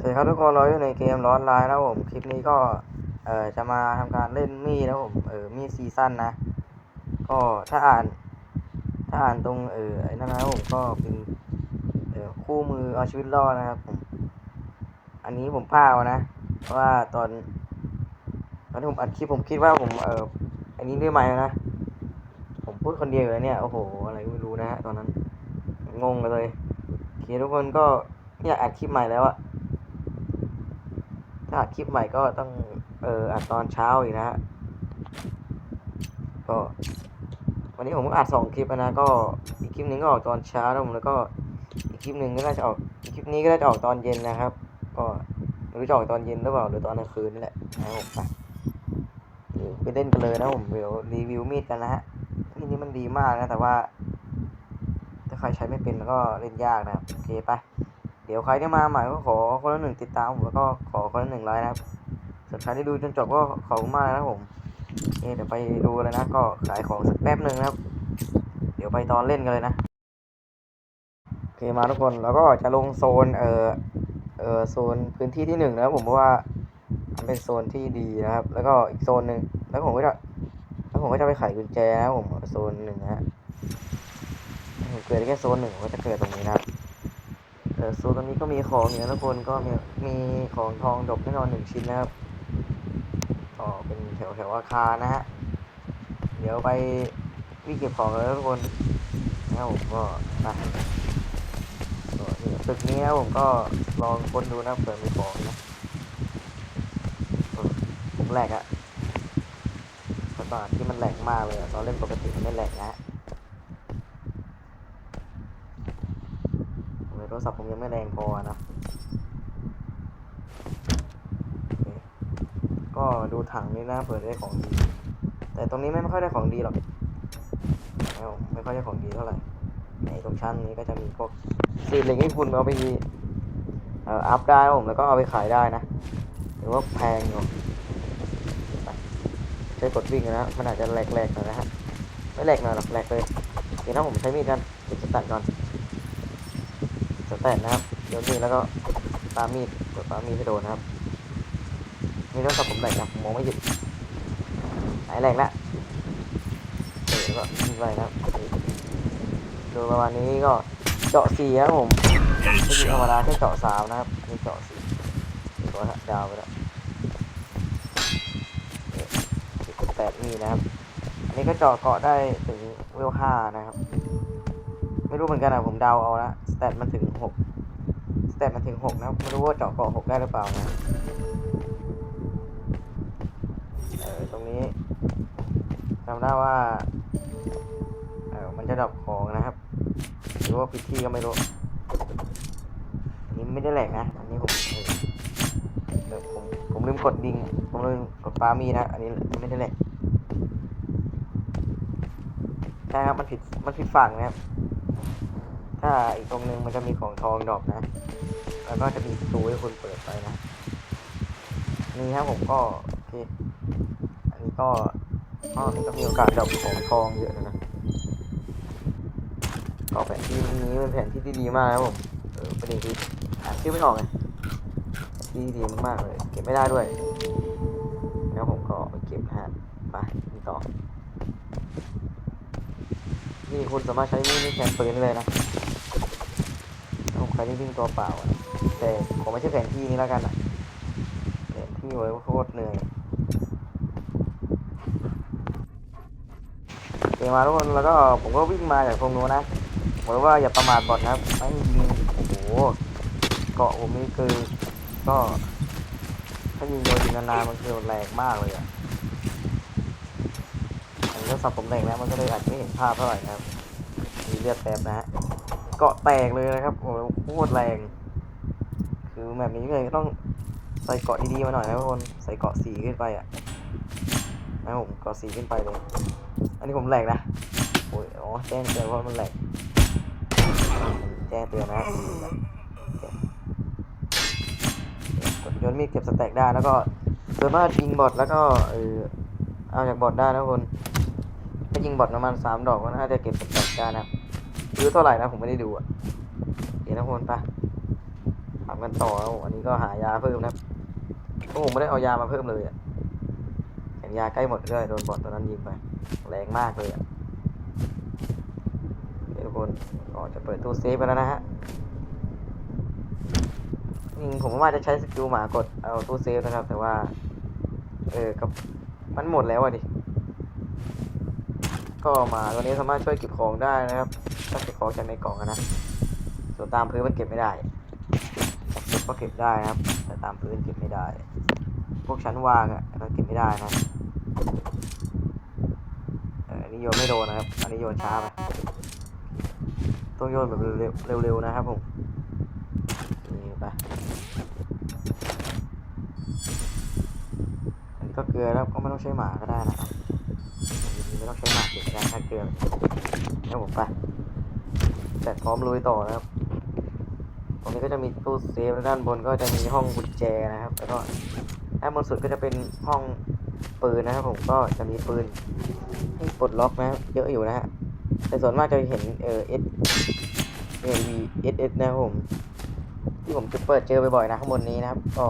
สวัสดีครับทุกคนเราอยู่ในเกมร้อนไลน์นะผม คลิปนี้ก็ เอ่อ จะมาทำการเล่นมีดนะผม เออ มีดซีซั่นนะ ก็ถ้าอ่าน ถ้าอ่านตรง เออไอ้นั่นนะผมก็เป็น เออคู่มือเอาชีวิตรอดนะครับผม อันนี้ผมพลาดนะว่าตอน ตอนที่ผมอัดคลิปผมคิดว่าผม เออ อันนี้ด้วยไหมนะ ผมพูดคนเดียวอยู่แล้วเนี่ย โอ้โห อะไรก็ไม่รู้นะฮะตอนนั้น งงเลยโอเคทุกคนก็เนี่ยอัดคลิปใหม่แล้วอะ อัดคลิปใหม่ก็ต้องเอออัดตอนเช้าอีกนะฮะก็ วันนี้ผมก็อัดสองคลิปนะก็อีกคลิปหนึ่งก็ออกตอนเช้าแล้วผมแล้วก็อีกคลิปหนึ่งก็น่าจะออกอีกคลิปนี้ก็น่าจะออกตอนเย็นนะครับ ก็ไม่รู้จะออกตอนเย็นหรือเปล่าหรือตอนกลางคืนนี่แหละนะผมไปเดี๋ยวไปเล่นกันเลยนะผมเดี๋ยวรีวิวมีดกันนะฮะมีดนี้มันดีมากนะแต่ว่า ถ้าใครใช้ไม่เป็นแล้วก็เล่นยากนะครับโอเคไป เดี๋ยวใครที่มาใหม่ก็ขอคนละหนึ่งติดตามผมแล้วก็ขอคนละหนึ่งไลค์นะครับส่วนใครที่ดูจนจบก็ขอบคุณมากนะครับผมเเดี๋ยวไปดูเลยนะก็ขายของสักแป๊บหนึ่งนะครับ เดี๋ยวไปตอนเล่นกันเลยนะโอเคมาทุกคนแล้วก็จะลงโซนเออเออโซนพื้นที่ที่หนึ่งนะครับผมเพราะว่ามันเป็นโซนที่ดีนะครับ แล้วก็อีกโซนหนึ่งแล้วผมก็จะแล้วผมก็จะไปไขกุญแจนะครับผมโซนหนึ่งนะฮะผมเกิดแค่โซนหนึ่งผมก็จะเกิดตรงนี้นะครับ เออโซนตรงนี้ก็มีของอยู่นะทุกคนก็มีมีของทองดกแน่นอนหนึ่งชิ้นนะครับก็เป็นแถวแถวอาคารนะฮะเดี๋ยวไปวิ่งเก็บของเลยนะทุกคนนะครับผมก็ไปก็นี่ตึกนี้นะผมก็ลองค้นดูนะเผื่อมีของนะผมแหลกอะตอนที่มันแหลกมากเลยอะตอนเล่นปกติมันไม่แหลกนะฮะ โท รศัพท์ผมยังไม่แรงพอนะอก็ดูถังนี้นะเผื่อได้ของดี แต่ตรงนี้ไม่ค่อยได้ของดีหรอกไม่ค่อยได้ของดีเท่าไหร่ในตรงชั้นนี้ก็จะมีพวกสีเหล็กที่คุณเอาไปเอ่ออัพได้ผมแล้วก็เอาไปขายได้นะหรือว่าแพงอยู่ใช้กดวิ่งนะมันอาจจะแหลกๆหน่อยนะฮะไม่แหลกหน่อยหรอกแหลกเลยเดี๋ยวถ้าผมใช้มีดกันเก็บสตัดก่อน แตนนะครับเดี๋ยวนี้แล้วก็ปามีดกดปามีดให้โดนนะครับนี่ต้องสับผมแหลกนะผมมองไม่เห็นหายแหลกแล้วเออแล้วก็ยิงไปนะครับดูประมาณนี้ก็เจาะสี่ครับผมไม่ยิงธรรมดาแค่เจาะสามนะครับนี่เจาะสี่ตัวดาวไปแล้วแปดมีนะครับ อันนี้ก็เจาะเกาะได้ถึงเวลห้านะครับ ไม่รู้เหมือนกันอะผมเดาเอานะ แตทมันถึงหกสแตทมันถึงหกนะไม่รู้ว่าเจาะเกาะหกได้หรือเปล่านะเออตรงนี้จำได้ว่าเออมันจะดับของนะครับหรือว่าพิธีก็ไม่รู้อันนี้ไม่ได้แหลกนะอันนี้ผมเดี๋ยวผมผมลืมกดดิงผมลืมกดปามีนะ อันนี้ไม่ได้แหลกใช่ครับมันผิดมันผิดฝั่งนะครับ ถ้าอีกตรงนึงมันจะมีของทองดอกนะ แล้วก็จะมีประตูให้คุณเปิดไปนะ นี่ครับผมก็โอเคอันนี้ก็ก็นี่ก็มีโอกาสดอกของทองเยอะนะ ก็แผนที่นี้เป็นแผนที่ที่ดีมากนะครับผม เออประเด็นคืออ่านชื่อไม่ออกไงที่ดีมากเลย เก็บไม่ได้ด้วย แล้วผมก็ไปเก็บนะฮะไปนี่ต่อ นี่ คุณสามารถใช้มีดนี่แทนปืนได้เลยนะผมใครที่วิ่งตัวเปล่าแต่ผมไม่ใช่แผนที่นี้แล้วกันอะแผนที่ไว้โคตรเหนื่อยเกมาทุกคนแล้วก็ผมก็วิ่งมาจากตรงนู้นนะบอกว่าอย่าประมาทบอดนะครับไม่ยิงโอ้โหเกาะผมนี่คือก็ถ้ายิงโดนยิงนานๆมันคือแรงมากเลยอะอันนี้ก็สับผมแรงแล้วมันก็เลยอาจจะไม่เห็นภาพเท่าไหร่นะครับ เลือดแตกนะฮะเกาะแตกเลยนะครับโอ้โหโคตรแรง คือแบบนี้เลยต้องใส่เกาะดีๆมาหน่อยนะทุกคนใส่เกาะสีขึ้นไปอะนะผมเกาะสีขึ้นไปเลย อันนี้ผมแหลกนะโอ้ยอ๋อแจ้งเตือนเพราะมันแหลกแจ้งเตือนนะกดโยนมีดเก็บสแต็กได้แล้วก็สามารถยิงบอทแล้วก็เออเอาจากบอทได้นะทุกคนถ้ายิงบอทประมาณสามดอกก็น่าจะเก็บสแต็กได้นะครับ ซื้อเท่าไหร่นะผมไม่ได้ดูอะเดี๋ยวนะคนปขับามกันต่อแล้วอันนี้ก็หายาเพิ่มนะครับเพราะผมไม่ได้เอายามาเพิ่มเลยอะแข่งยาใกล้หมดเลยโดนบอทตัวนั้นยิงไปแรงมากเลยอะโอเคทุกคนก็จะเปิดตู้เซฟไปแล้วนะฮะจริงผมว่าจะใช้สกิลหมากดเอาตู้เซฟนะครับ แต่ว่า เออกับมันหมดแล้วอะดิ ก็มาตัวนี้สามารถช่วยเก็บของได้นะครับถ้าเก็บของจากในกล่องนะส่วนตามพื้นมันเก็บไม่ได้ก็บก็เก็บได้นะครับ แต่ตามพื้นเก็บไม่ได้ พวกชั้นวางอะเราเก็บไม่ได้นะเอออันนี้โยนไม่โดนนะครับ อันนี้โยนช้าไปต้องโยนแบบเร็วๆนะครับผมนี่ไปอันนี้ก็เกลือแล้วก็ไม่ต้องใช้หมาก็ได้นะครับ ต้องใช้หมาเก็บก็ได้ถ้าเกลือแล้วผมไปแต่พร้อมลุยต่อนะครับ ตรงนี้ก็จะมีตู้เซฟแล้วด้านบนก็จะมีห้องกุญแจนะครับ แล้วก็ด้านบนสุดก็จะเป็นห้องปืนนะครับ ผมก็จะมีปืนให้ปลดล็อกนะเยอะอยู่นะฮะแต่ส่วนมากจะเห็นเออเอสเอวีเอสเอสนะครับผมที่ผมจะเปิดเจอบ่อยๆนะข้างบนนี้นะครับก็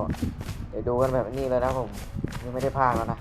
เดี๋ยวดูกันแบบนี้เลยนะผมนี่ไม่ได้พลาดแล้วนะ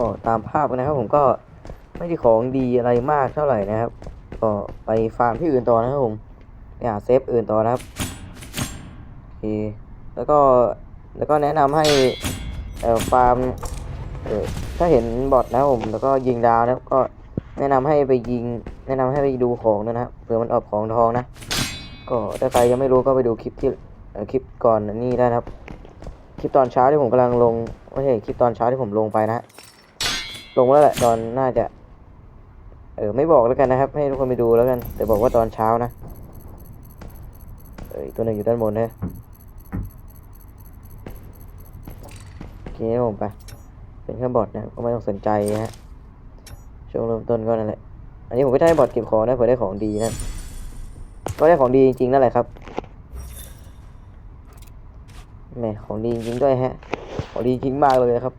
ก็ตามภาพนะครับ ผมก็ไม่ได้ของดีอะไรมากเท่าไหร่นะครับ ก็ไปฟาร์มที่อื่นต่อนะครับผมไปหาเซฟอื่นต่อนะครับโอเคแล้วก็แล้วก็แนะนำให้เอ่อฟาร์มเอ่อถ้าเห็นบอทนะครับผมแล้วก็ยิงดาวนะครับก็แนะนำให้ไปยิง แนะนำให้ไปดูของด้วยนะครับเผื่อมันออกของทองนะ ก็ถ้าใครยังไม่รู้ก็ไปดูคลิปที่คลิปก่อนนี่ได้นะครับ คลิปตอนเช้าที่ผมกำลังลงไม่ใช่คลิปตอนเช้าที่ผมลงไปนะ ลงแล้วแหละตอนน่าจะ เออไม่บอกแล้วกันนะครับ ให้ทุกคนไปดูแล้วกัน แต่บอกว่าตอนเช้านะเออตัวหนึ่งอยู่ด้านบนนะโอเคผมไป เป็นแค่บอทนะก็ไม่ต้องสนใจนะฮะช่วงเริ่มต้นก็นั่นแหละ อันนี้ผมก็ได้บอทเก็บของนะเผื่อได้ของดีนะก็ได้ของดีจริงๆนั่นแหละครับแหมของดีจริงด้วยฮะ ของดีจริงมากเลยครับ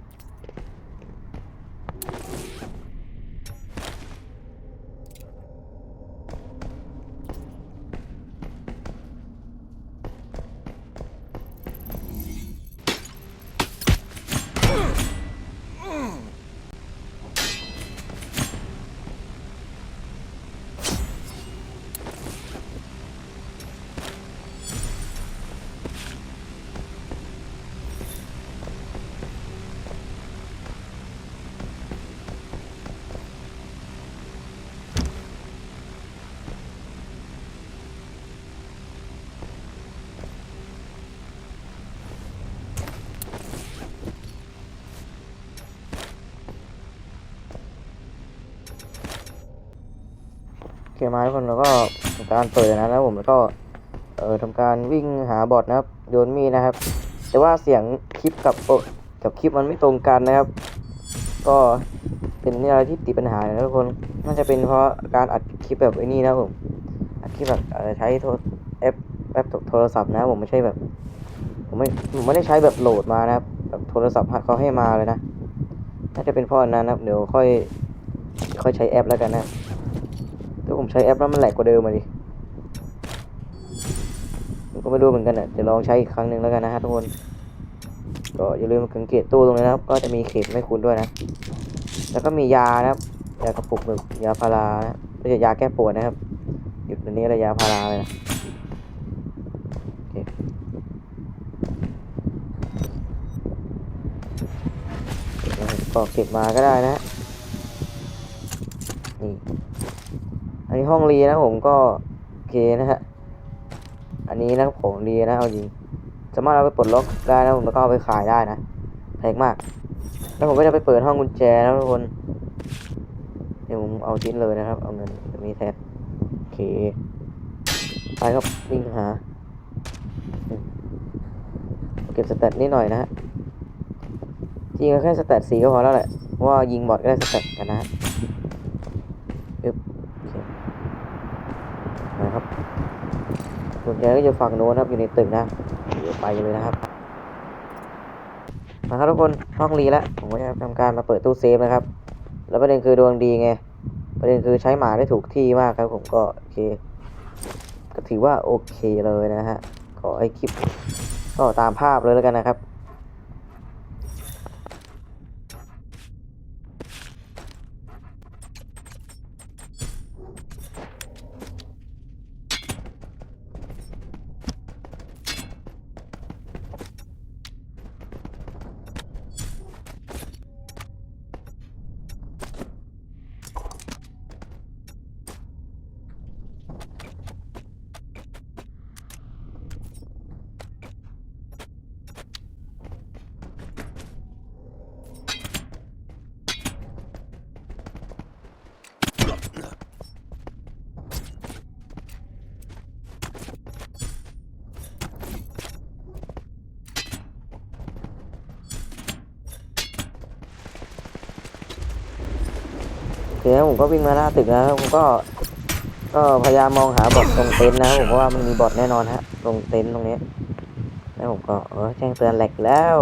คมาทุกคนแล้วก็ทำการเปิดนะแล้วผมแล้วก็เอ่อทำการวิ่งหาบอทนะครับโยนมีนะครับ แต่ว่าเสียงคลิปกับโอกับคลิปมันไม่ตรงกันนะครับ ก็เป็นอะไรที่ติดปัญหาอยู่นะทุกคนน่าจะเป็นเพราะการอัดคลิปแบบไอ้นี่นะผมอัดคลิปแบบใช้โทรแอปแอปโทรศัพท์นะผมไม่ใช่แบบผมไม่ผมไม่ได้ใช้แบบโหลดมานะครับแบบโทรศัพท์เขาให้มาเลยนะน่าจะเป็นเพราะนั้นนะครับเดี๋ยวค่อยค่อยใช้แอปแล้วกันนะ ถ้าผมใช้แอปแล้วมันแหลกกว่าเดิมมาดิผมก็ไม่รู้เหมือนกันอะเดี๋ยวลองใช้อีกครั้งหนึ่งแล้วกันนะฮะทุกคน ก็อย่าลืมสังเกตตู้ตรงนี้นะครับ ก็จะมีเข็มให้คุณด้วยนะ แล้วก็มียานะครับ ยากระปุกหนึ่งยาพารานะไม่ใช่ยาแก้ปวดนะครับ หยุดอันนี้ระยะพาราเลยนะเก็บมาก็เก็บมาก็ได้นะนี่ อันนี้ห้องรีนะผมก็โอเคนะฮะ อันนี้นะครับของดีนะเอาจริง สามารถเอาไปปลดล็อกได้นะผมแล้วก็เอาไปขายได้นะแพงมาก แล้วผมก็จะไปเปิดห้องกุญแจนะทุกคนเดี๋ยวผมเอาชิ้นเลยนะครับ เอาเงินมีแทนโอเค ไปครับวิ่งหา เก็บสแตทนิดหน่อยนะฮะ จริงก็แค่สแตทสีก็พอแล้วแหละว่ายิงบอทก็ได้สแตทกันนะฮะ นะครับกุญแจก็อยู่ฝั่งโน้นครับอยู่ในตึกนะเดี๋ยวไปเลยนะครับมาครับทุกคนห้องรีแล้วผมก็จะทำการมาเปิดตู้เซฟนะครับ แล้วประเด็นคือดวงดีไงประเด็นคือใช้หมาได้ถูกที่มากครับ ผมก็โอเค ก็ถือว่าโอเคเลยนะฮะขอให้คลิปก็ตามภาพเลยแล้วกันนะครับ โอเคครับผมก็วิ่งมาหน้าตึกนะผมก็ก็พยายามมองหาบอทตรงเต็นท์นะผมว่ามันมีบอทแน่นอนฮะตรงเต็นท์ตรงนี้แล้วผมก็เออแจ้งเตือนแหลกแล้ว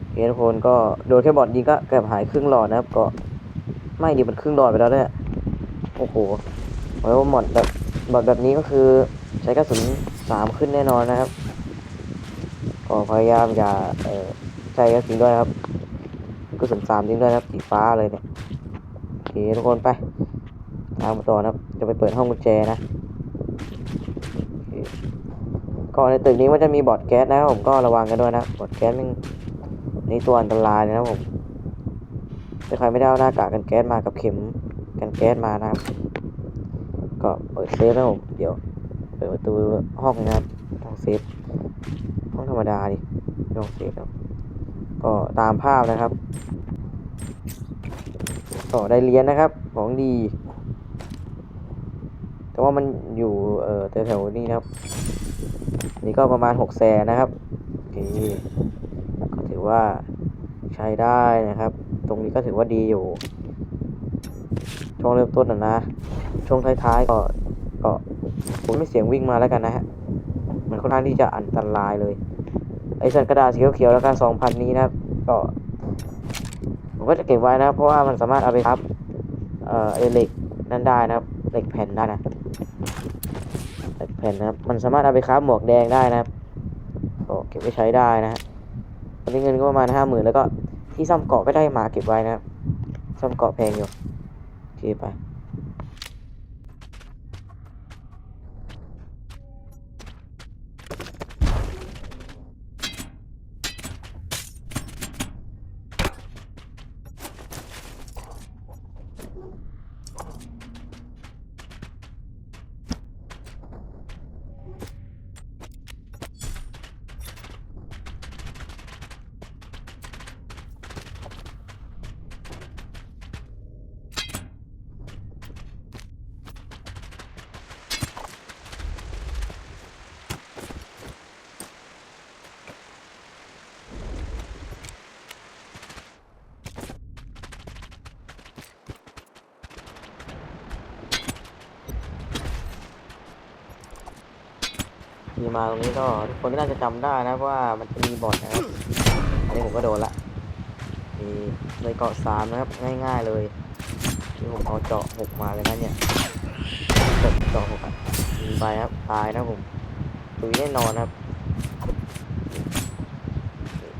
โอเคทุกคนก็โดนแค่บอทยิงก็เกือบหายครึ่งหลอดนะครับก็ไม่ดีมันครึ่งหลอดไปแล้วเนี่ยโอ้โหบอกเลยว่าบอทแบบบอทแบบนี้ก็คือใช้กระสุนสามขึ้นแน่นอนนะครับก็พยายามอย่าใช้กระสุนด้วยครับกระสุนสามจริงด้วยนะครับสีฟ้าเลยเนี่ย เคทุกคนไป ตามมาต่อนะครับ จะไปเปิดห้องกุญแจนะโอเคก็ในตึกนี้มันจะมีบอดแก๊สนะครับผมก็ระวังกันด้วยนะบอดแก๊สมันนี่ตัวอันตรายเลยนะครับผมถ้าใครไม่ได้เอาหน้ากากกันแก๊สมากับเข็มกันแก๊สมานะครับ ก็เปิดเซฟนะผมเดี๋ยวเปิดประตูห้องนะครับห้องเซฟห้องธรรมดาดิห้องเซฟครับก็ตามภาพนะครับ็ได้เรียนนะครับ ของดี แต่ว่ามันอยู่เอ่อแถวๆนี้นะครับ นี่ก็ประมาณหกแสนนะครับโอเคก็ถือว่าใช้ได้นะครับ ตรงนี้ก็ถือว่าดีอยู่ ช่วงเริ่มต้นนะนะ ช่วงท้ายๆก็ก็ผมไม่เสียงวิ่งมาแล้วกันนะฮะ มันค่อนข้างที่จะอันตรายเลย ไอ้สันกระดาษสีเขียวๆแล้วกันสองพันนี้นะครับ ก็ ผมก็จะเก็บไว้นะเพราะว่ามันสามารถเอาไปทับเอ่อไอเหล็กนั่นได้นะครับเหล็กแผ่นได้นะเหล็กแผ่นนะครับ มันสามารถเอาไปค้าหมวกแดงได้นะครับก็เก็บไว้ใช้ได้นะฮะตอนนี้เงินก็ประมาณห้าหมื่นแล้วก็ที่ซ่อมเกาะก็ได้มาเก็บไว้นะครับซ่อมเกาะแพงอยู่โอเคไป Oh. มีมาตรงนี้ก็ทุกคนก็น่าจะจำได้นะว่ามันจะมีบอทนะครับอันนี้ผมก็โดนละมีเลยเกาะสามนะครับง่าย ๆเลยที่ผมเอาเจาะหกมาเลยนะเนี่ยเจาะเจาะหกอะยิงไปครับตายนะผมตุยแน่นอนครับ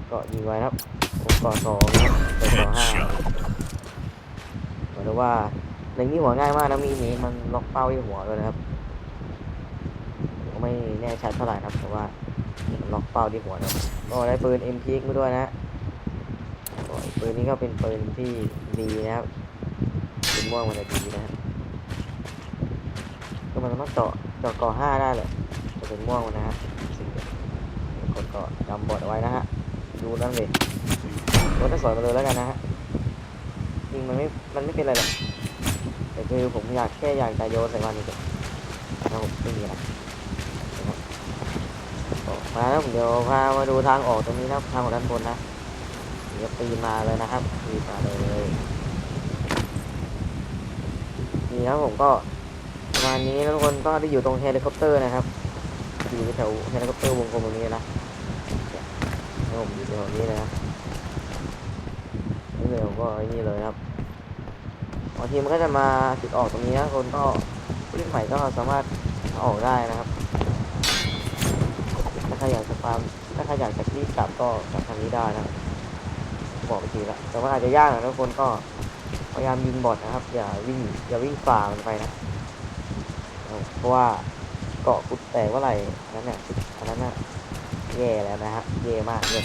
เก็ยิงไว้ครับผมเกาะสองเกาะห้าเหมือนว่าในนี้หัวง่ายมากนะมีนี้มันล็อกเป้าที่หัวเลยนะครับ แน่ชัดเท่าไหร่นะครับแต่ว่าล็อกเป้าที่หัวนะก็ได้ปืน MPX มาด้วยนะปืนนี้ก็เป็นปืนที่ดีนะครับปืนม่วงมันจะดีนะครับก็มันสามารถเจาะเจาะก่อห้าได้เลยจะเป็นม่วงมันนะฮะสิ่งเดียวกดก็จำบทเอาไว้นะฮะดูนั่นเลยรถจะสวยมาเลยแล้วกันนะฮะจริงมันไม่มันไม่เป็นไรหรอกแต่คือผมอยากแค่อยากจะโยนใส่มันนี่นะครับผมไม่มีอะไรนะ มาแล้วผมเดี๋ยวพามาดูทางออกตรงนี้นะครับทางออกด้านบนนะเดี๋ยวปีนมาเลยนะครับปีนมาเลยนี่ครับผมก็ประมาณนี้แล้วทุกคนก็ได้อยู่ตรงเฮลิคอปเตอร์นะครับอยู่แถวเฮลิคอปเตอร์วงกลมตรงนี้นะแล้วผมอยู่แถวนี้นะครับนี่เลยผมก็ไอ้นี่เลยครับบางทีมันก็จะมาจุดออกตรงนี้นะคนก็ผู้เล่นใหม่ก็สามารถออกได้นะครับ ครอยามถ้าใครอยากจะรีบกลับก็กลับทางนี้ได้นะบอกไปทีละแต่ว่าอาจจะยากนะทุกคนก็พยายามยิงบอทนะครับ อย่าวิ่งอย่าวิ่งฝ่ามันไปนะเพราะว่าเกาะกุดแตกว่าไหร่อันนั้นเนี่ยอันนั้นน่ะแย่แล้วนะฮะแย่มากเลย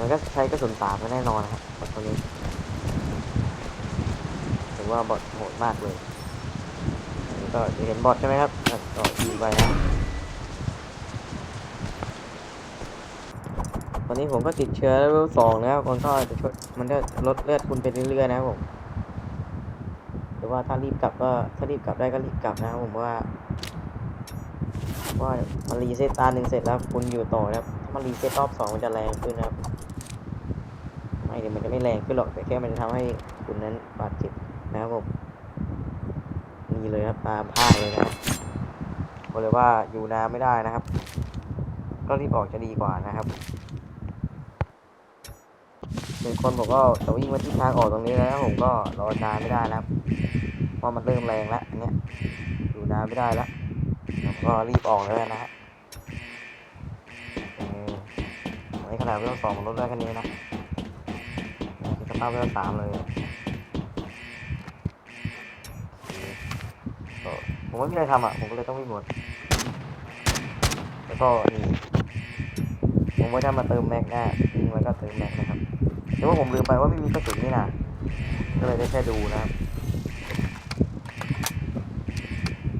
มันก็ใช้กระสุนป่าบมแน่นอนนะครับบอทตัวนี้ถือว่าบอทโหดมากเลยก็จะเห็นบอทใช่ไหมครับอะก็ยิงไปนะ ตอ นนี้ผมก็ติดเชื้อเลเวลสองนะครับคนก็จะช่วยมันจะลดเลือดคุณไปเรื่อยๆนะครับผมหรือว่าถ้ารีบกลับก็ถ้ารีบกลับได้ก็รีบกลับนะครับผมว่าว่ามันรีเซ็ตตาหนึ่งเสร็จแล้วคุณอยู่ต่อนะครับถ้ามันรีเซ็ตรอบสองมันจะแรงขึ้นนะครับไม่เดี๋ยวมันจะไม่แรงขึ้นหรอกแต่แค่มันจะทำให้คุณนั้นบาดเจ็บนะครับผมนี่เลยครับตามภาเลยนะครับบอกเลยว่าอยู่นานไม่ได้นะครับ ก็รีบออกจะดีกว่านะครับึงคนผมก็จะวิ่งมาที่ทางออกตรงนี้แล้วผมก็รอนานไม่ได้นะครับเพราะมันเริ่มแรงแล้วอันเนี้ยอยู่นานไม่ได้แล้วผมก็รีบออกเลยนะฮะในขนาดเรื่องสองมันลดได้แค่นี้นะสภาพเวลสามเลยผมไม่มีอะไรทำอะ ผมก็เลยต้องวิ่งหมดแล้วก็นี่ มว่าจะมาเติมแม็กนะวิ่งแล้วก็เติมแม็กนะครับแต่ว่าผมลืมไปว่าไม่มีกระสุนนี่นะก็เลยได้แค่ดูนะครับ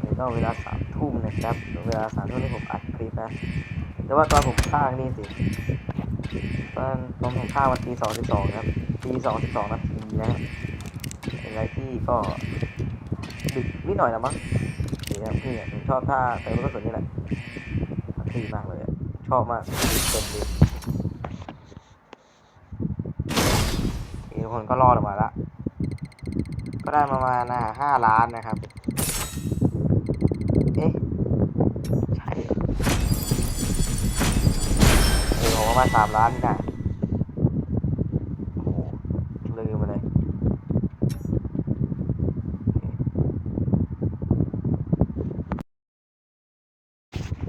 นี่ก็เวลาสามทุ่มนะครับเวลาสามทุ่มที่ผมอัดคลิปนะแต่ว่าตอนผมฆ่านี่สิตอนตอนผมฆ่าวันตีสองสิบสองครับตีสองสิบสองนาทีนะฮะเป็นอะไรที่ก็ดึกนิดหน่อยนะมั้งนี่ครับพี่ผมชอบท่าเติมกระสุนนี่แหละทีมากเลย ชอบมากเต็มดีนี่ทุกคนก็รอดออกมาละก็ได้ประมาณห้าล้านนะครับ เอ๊ะ ใช่เหรอเออผมว่ามาสามล้านนี่นะ โอ้โหลืมไปเลย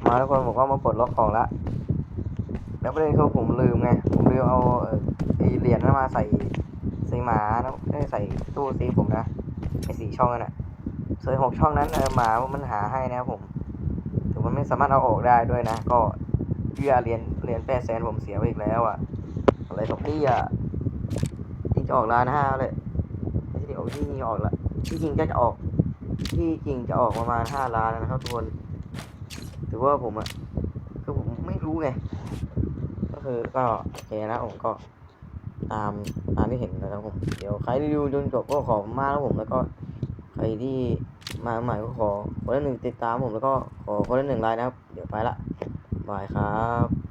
มาทุกคนผมก็มาปลดล็อกของละแล้วประเด็นคือผมลืมไง ผมลืมเอาเอ่อไอเหรียญนั้นมาใส่ใส่หมานะใส่ตู้ซีผมนะไอสี่ช่องนั่นแหะส่วนหกช่องนั้นเออหมามันหาให้นะครับผมแต่มันไม่สามารถเอาออกได้ด้วยนะ ก็เพื่อเหรียญเหรียญแปดแสนผมเสียไปอีกแล้วอะอะไรของพี่อะจริงจะออกล้านห้าเลยไม่ใช่ออกที่จริงออกละที่จริงก็จะออกที่จริงจะออกประมาณห้าล้านนะครับทุกคน ถือว่าผมอะคือผมไม่รู้ไง ก็คือก็โอเคนะผมก็ตามตามที่เห็นนะครับผมเดี๋ยวใครที่ดูจนจบก็ขอมากแล้วผมแล้วก็ใครที่มาใหม่ก็ขอคนละหนึ่งติดตามผมแล้วก็ขอคนละหนึ่งไลน์นะครับ เดี๋ยวไปละบายครับ